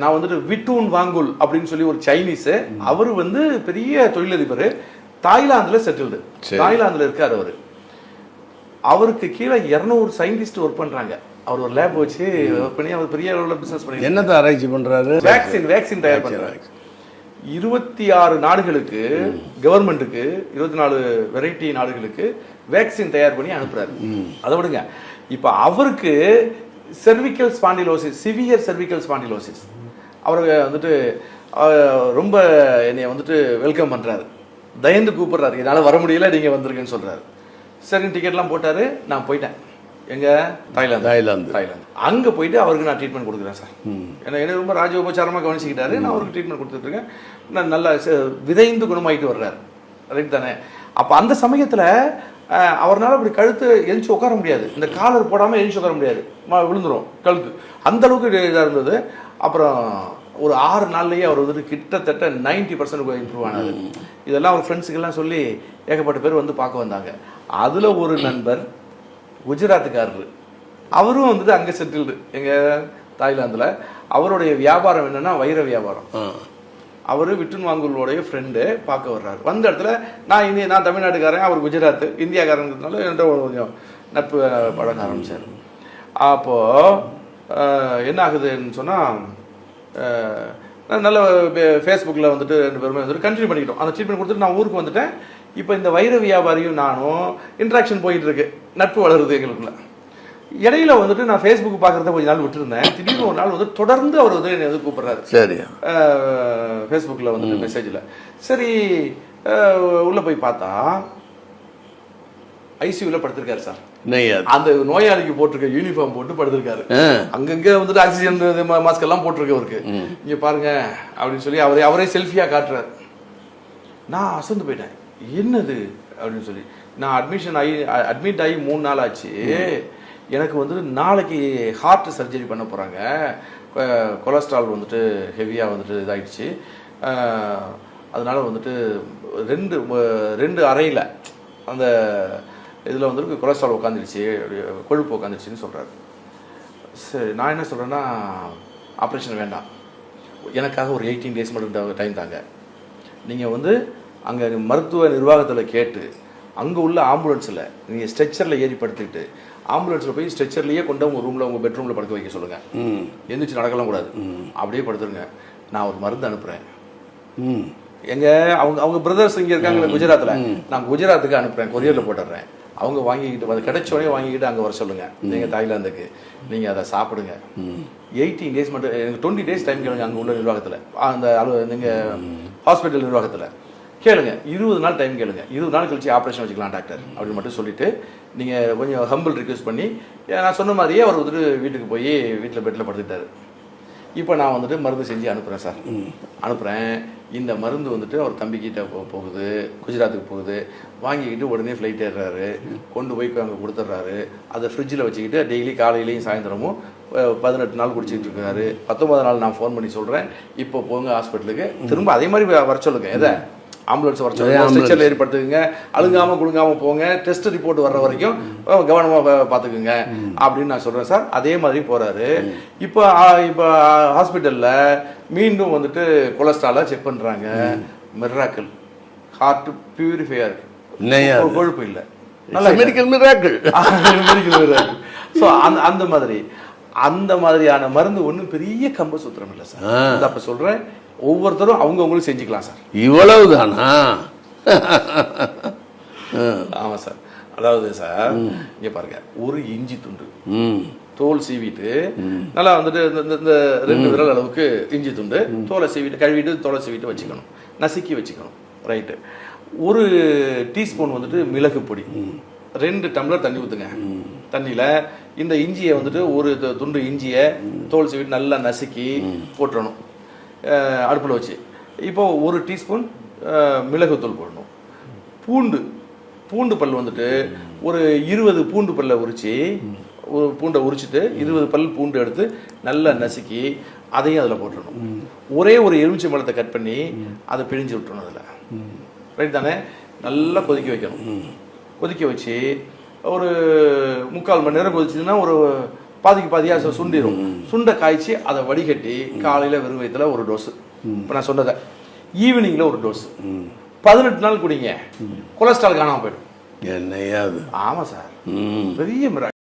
நான் வந்துட்டு விட்டூன் வாங்குல் அப்படின்னு சொல்லி ஒரு சைனீஸ். அவர் வந்து பெரிய தொழிலதிபர். தாய்லாந்துல செட்டில்டு தாய்லாந்துல இருக்காரு அவரு. அவருக்கு கீழே இருநூறு சயின்டிஸ்ட் ஒர்க் பண்றாங்க. அவர் ஒரு லேப் வச்சு ஒர்க் பண்ணி அவர் பெரிய அளவில் பிசினஸ் பண்ணி என்னத்தை ஆராய்ச்சி பண்றாரு? வேக்சின் வேக்சின் தயார் பண்றாங்க இருபத்தி ஆறு நாடுகளுக்கு கவர்மெண்ட்டுக்கு இருபத்தி நாலு வெரைட்டி நாடுகளுக்கு வேக்சின் தயார் பண்ணி அனுப்புறாரு. அதை விடுங்க. இப்ப அவருக்கு cervical spondylosis severe cervical spondylosis அவர் வந்துட்டு ரொம்ப என்னைய வந்துட்டு வெல்கம் பண்றாரு. தயந்து கூப்பிடுறாரு. என்னால வர முடியல நீங்க வந்திருக்கேன்னு சொல்றாரு. சரி டிக்கெட்லாம் போட்டாரு. நான் போயிட்டேன். எங்க? Thailand Thailand. தாய்லாந்து அங்க போயிட்டு அவருக்கு நான் ட்ரீட்மெண்ட் கொடுக்குறேன் சார் ஏன்னா என்ன ரொம்ப ராஜோபச்சாரமா கவனிச்சுக்கிட்டாரு. நான் அவருக்கு ட்ரீட்மெண்ட் கொடுத்துட்டு இருக்கேன் நான் நல்லா விதைந்து குணமாயிட்டு வர்றாரு. ரைட் தானே? அப்ப அந்த சமயத்துல அஹ், அவர்னால அப்படி கழுத்து எழுச்சி உட்கார முடியாது. இந்த காலர் போடாமல் எழுச்சி உட்கார முடியாது. விழுந்துடும் விழுந்துரும் கழுத்து. அந்த அளவுக்கு இருந்தது. அப்புறம் ஒரு ஆறு நாள்லயே அவர் வந்துட்டு கிட்டத்தட்ட நைன்டி பர்சன்ட் இம்ப்ரூவ் ஆனார். இதெல்லாம் அவர் ஃப்ரெண்ட்ஸுக்கெல்லாம் சொல்லி ஏகப்பட்ட பேர் வந்து பார்க்க வந்தாங்க. அதுல ஒரு நண்பர் குஜராத்துக்காரரு. அவரும் வந்துட்டு அங்கே செட்டில்டு எங்க தாய்லாந்துல. அவருடைய வியாபாரம் என்னன்னா வைர வியாபாரம். அவர் விட்டுன் வாங்குவலோடைய ஃப்ரெண்டு பார்க்க வர்றாரு. வந்த இடத்துல நான் இந்திய நான் தமிழ்நாட்டுக்காரன் அவர் குஜராத் இந்தியாக்காரங்கிறதுனால என்கிட்ட ஒரு கொஞ்சம் நட்பு பழக ஆரம்பிச்சார். அப்போ என்ன ஆகுதுன்னு சொன்னால் நல்ல ஃபேஸ்புக்கில் வந்துட்டு ரெண்டு பேருமே வந்துட்டு கண்டினியூ பண்ணிக்கிட்டோம். அந்த ட்ரீட்மெண்ட் கொடுத்துட்டு நான் ஊருக்கு வந்துட்டேன். இப்போ இந்த வைர வியாபாரியும் நானும் இன்ட்ராக்ஷன் போயிட்டு இருக்கு. நட்பு வளருது எங்களுக்குள்ள இடையில வந்துட்டு நான் ஃபேஸ்புக் பார்க்கறத கொஞ்ச நாள் விட்டுருந்தேன். திடீர்னு ஒரு நாள் வந்து தொடர்ந்து அவர் வந்து என்னை வந்து கூப்பிடுறாரு. சரி. ஃபேஸ்புக்கில் வந்துட்டு மெசேஜில் சரி உள்ள போய் பார்த்தா ஐசியூவில் படுத்திருக்காரு சார். அந்த நோயாளிக்கு போட்டிருக்க யூனிஃபார்ம் போட்டு படுத்திருக்காரு. அங்கங்க வந்துட்டு ஆக்சிஜன் மாஸ்க் எல்லாம் போட்டிருக்கு அவருக்கு. இங்க பாருங்க அப்படின்னு சொல்லி அவரே அவரே செல்ஃபியா காட்டுறாரு. நான் அசந்து போயிட்டேன். என்னது? அப்படின்னு சொல்லி. நான் அட்மிஷன் ஆகி அட்மிட் ஆகி மூணு நாள் ஆச்சு. எனக்கு வந்துட்டு நாளைக்கு ஹார்ட் சர்ஜரி பண்ண போகிறாங்க கொலஸ்ட்ரால் வந்துட்டு ஹெவியாக வந்துட்டு இதாயிடுச்சு. அதனால் வந்துட்டு ரெண்டு ரெண்டு அறையில் அந்த இதில் வந்துட்டு கொலஸ்ட்ரால் உட்காந்துருச்சு கொழுப்பு உட்காந்துருச்சுன்னு சொல்கிறாரு சரி நான் என்ன சொல்கிறேன்னா ஆப்ரேஷன் வேண்டாம். எனக்காக ஒரு எயிட்டீன் டேஸ் மட்டும் டைம் தாங்க. நீங்கள் வந்து அங்கே மருத்துவ நிர்வாகத்தில் கேட்டு அங்கே உள்ள ஆம்புலன்ஸில் நீங்கள் ஸ்ட்ரெச்சரில் ஏறி படுத்துக்கிட்டு ஆம்புலன்ஸில் போய் ஸ்ட்ரெச்சர்லேயே கொண்டு உங்கள் ரூமில் உங்கள் பெட்ரூமில் படுக்க வைக்க சொல்லுங்கள் எந்திரிச்சு நடக்கலாம் கூடாது. அப்படியே படுத்துருங்க. நான் ஒரு மருந்து அனுப்புகிறேன் ம். எங்க அவங்க அவங்க பிரதர்ஸ் இங்க இருக்காங்க குஜராத்ல. நான் குஜராத்துக்கு அனுப்புறேன். கொரியர்ல போட்டுறேன். அவங்க வாங்கிக்கிட்டு அது கிடைச்ச உடனே வாங்கிக்கிட்டு அங்க வர சொல்லுங்க. நீங்க தாய்லாந்துக்கு. நீங்க அதை சாப்பிடுங்க. எயிட்டீன் டேஸ் மட்டும் எனக்கு டுவெண்ட்டி டேஸ் டைம் கேளுங்க அங்க உள்ள நிர்வாகத்துல. அந்த அலு நீங்க ஹாஸ்பிட்டல் நிர்வாகத்துல. கேளுங்க இருபது நாள் டைம் கேளுங்க. இருபது நாள் கழிச்சு ஆப்ரேஷன் வச்சுக்கலாம் டாக்டர் அப்படின்னு மட்டும் சொல்லிட்டு நீங்க கொஞ்சம் ஹம்பிள் ரிக்வெஸ்ட் பண்ணி நான் சொன்ன மாதிரியே அவர் வந்துட்டு வீட்டுக்கு போய் வீட்டில் பெட்டில் படுத்துட்டாரு இப்போ நான் வந்துட்டு மருந்து செஞ்சு அனுப்புகிறேன் சார். அனுப்புகிறேன் இந்த மருந்து வந்துட்டு அவர் தம்பிக்கிட்ட போகுது குஜராத்துக்கு போகுது. வாங்கிக்கிட்டு உடனே ஃப்ளைட் ஏறுறாரு. கொண்டு போய் அங்கே கொடுத்துட்றாரு. அதை ஃப்ரிட்ஜில் வச்சுக்கிட்டு டெய்லி காலையிலையும் சாயந்தரமும் பதினெட்டு நாள் குடிச்சிட்டு இருக்காரு. பத்தொன்பது நாள் நான் ஃபோன் பண்ணி சொல்கிறேன் இப்போ போங்க ஹாஸ்பிட்டலுக்கு திரும்ப அதே மாதிரி வர சொல்லுங்க. எதை? ஆம்புலன்ஸ் வர சொல்லுங்க. ஸ்ட்ரெச்சரில் ஏற்படுத்துக்குங்க. அழுங்காம குழுங்காம போங்க. டெஸ்ட் ரிப்போர்ட் வர்ற வரைக்கும் அஹ், கவனமா பா- பாத்துக்குங்க அப்படின்னு நான் சொல்றேன் சார். அதே மாதிரி போறாரு. இப்போ இப்போ ஹாஸ்பிட்டல்ல மீண்டும் வந்துட்டு கொலஸ்ட்ரால செக் பண்றாங்க. மிராக்கிள் ஹார்ட் பியூரிஃபையா இருக்கு. என்னய்யா அது? கொ- கொழுப்பு இல்ல. நல்லா மெடிக்கல் மிராக்கிள் ஸோ அந்த அந்த மாதிரி. அந்த மாதிரியான மருந்து ஒண்ணும் பெரிய கம்ப சுத்திரம் இல்லை சார். அப்ப சொல்றேன். ஒவ்வொருத்தரும் அவங்க அவங்களும் செஞ்சுக்கலாம் சார். இவ்வளவுதானா? ஆமா சார். அதாவது சார் இங்க பாருங்க ஒரு இஞ்சி துண்டு. ம். தோல் சீவிட்டு நல்லா வந்துட்டு இந்த- இந்த- ரெண்டு விரல் அளவுக்கு இஞ்சி துண்டு தோலை சீவிட்டு கழுவிட்டு தோலை சீவிட்டு வச்சுக்கணும். நசுக்கி வச்சுக்கணும். ரைட்டு ஒரு டீஸ்பூன் வந்துட்டு மிளகு பொடி. ரெண்டு டம்ளர் தண்ணி ஊற்றுங்க தண்ணியில் இந்த இஞ்சியை வந்துட்டு ஒரு துண்டு இஞ்சியை தோல் சீவிட்டு நல்லா நசுக்கி போட்டுறணும். அடுப்பில் வச்சு. இப்போ ஒரு டீஸ்பூன் மிளகுத்தூள் போடணும். பூண்டு பூண்டு பல் வந்துட்டு ஒரு இருபது பூண்டு பல்லை உரிச்சு ஒரு பூண்டை உரிச்சிட்டு இருபது பல் பூண்டு எடுத்து நல்லா நசுக்கி அதையும் அதில் போட்டுடணும். ஒரே ஒரு எலுமிச்சை பழத்தை கட் பண்ணி அதை பிழிஞ்சு விட்டுறணும் அதில். ரைட் தானே? நல்லா கொதிக்க வைக்கணும். கொதிக்க வச்சு ஒரு முக்கால் மணி நேரம் கொதிச்சதுன்னா ஒரு பாதிக்கு பாதியாக சு- சுண்டிரும். சுண்டை காய்ச்சி அதை வடிகட்டி காலையில் வெறும் வயித்துல ஒரு டோஸு இப்போ நான் சொன்னதை. ஈவினிங்கில் ஒரு டோஸ் பதினெட்டு நாள் குடிங்க. கொலஸ்ட்ரால் காணாமல் போயிடும். என்னையா அது ஆமாம் சார் பெரிய மிராக்கிள்